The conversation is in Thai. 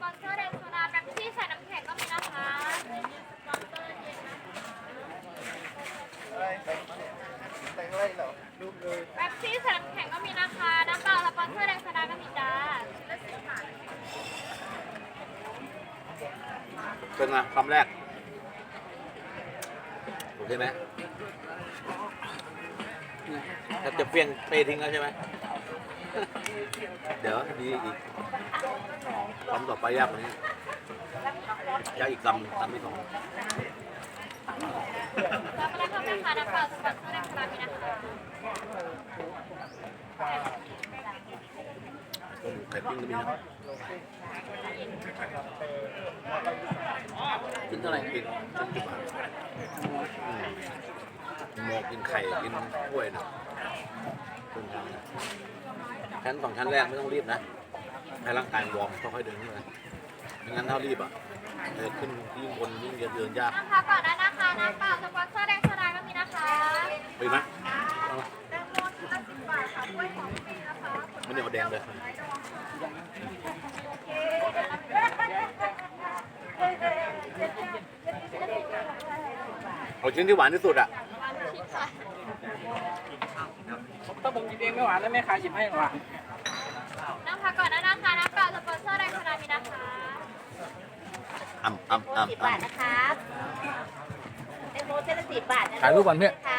ปอนเซอร์แดงโซดาแบบที่ใส่น้ำแข็งก็มีนะคะแต่งไรเหรอลูกเลยแบบที่ใส่น้ำแข็งก็มีนะคะ น้ำเปล่าสปอนเซอร์แดงโซดาก็มีจ้าเป็นไงคำแรก โอเคไหมถ้าจะเปลี่ยนเปทิ้งแล้วใช่ไหม เดี๋ยวดีอีกคำต่อไปยากกว่านี้ยากอีกคำหนึ่งคำที่สองรับอะไรเพิ่มนะคะน้ำเปล่าสปอนเซอร์แดงโซดามีนะคะไข่ปิ้งก็มีนะกินเท่าไหร่กินกินจุบาทอืมหมอกกินไข่กินกล้วยนะขึ้นทางนะ ชั้นสองชั้นแรกไม่ต้องรีบนะให้ร่างกายวอร์มค่อยๆเดินขึ้นไปไม่งั้นถ้ารีบอะเดินขึ้นยิ่งบนยิ่งเดินยากน้ำพักก่อนได้นะคะน้ำเปล่าสปอนเซอร์แดงโซดาก็มีนะคะไปไหมเอามาแตงโมชิ้นละสิบบาทค่ะกล้วยหอมฟรีนะคะไม่ได้เอาแดงเลยเอาชิ้นที่หวานที่สุดอะวันชิปค่ะ ถ้าผมกินเองไม่หวานแล้วแม่ค้าหยิบให้หวานน้ำพักก่อนได้นะคะน้ำเปล่าสปอนเซอร์แดงโซดามีนะคะอ่ำอ่ำอ่ำสิบอ่บาทนะครับแตงโมเส้นละสิบบาทนะถ่ายรูปก่อนเพื่อนค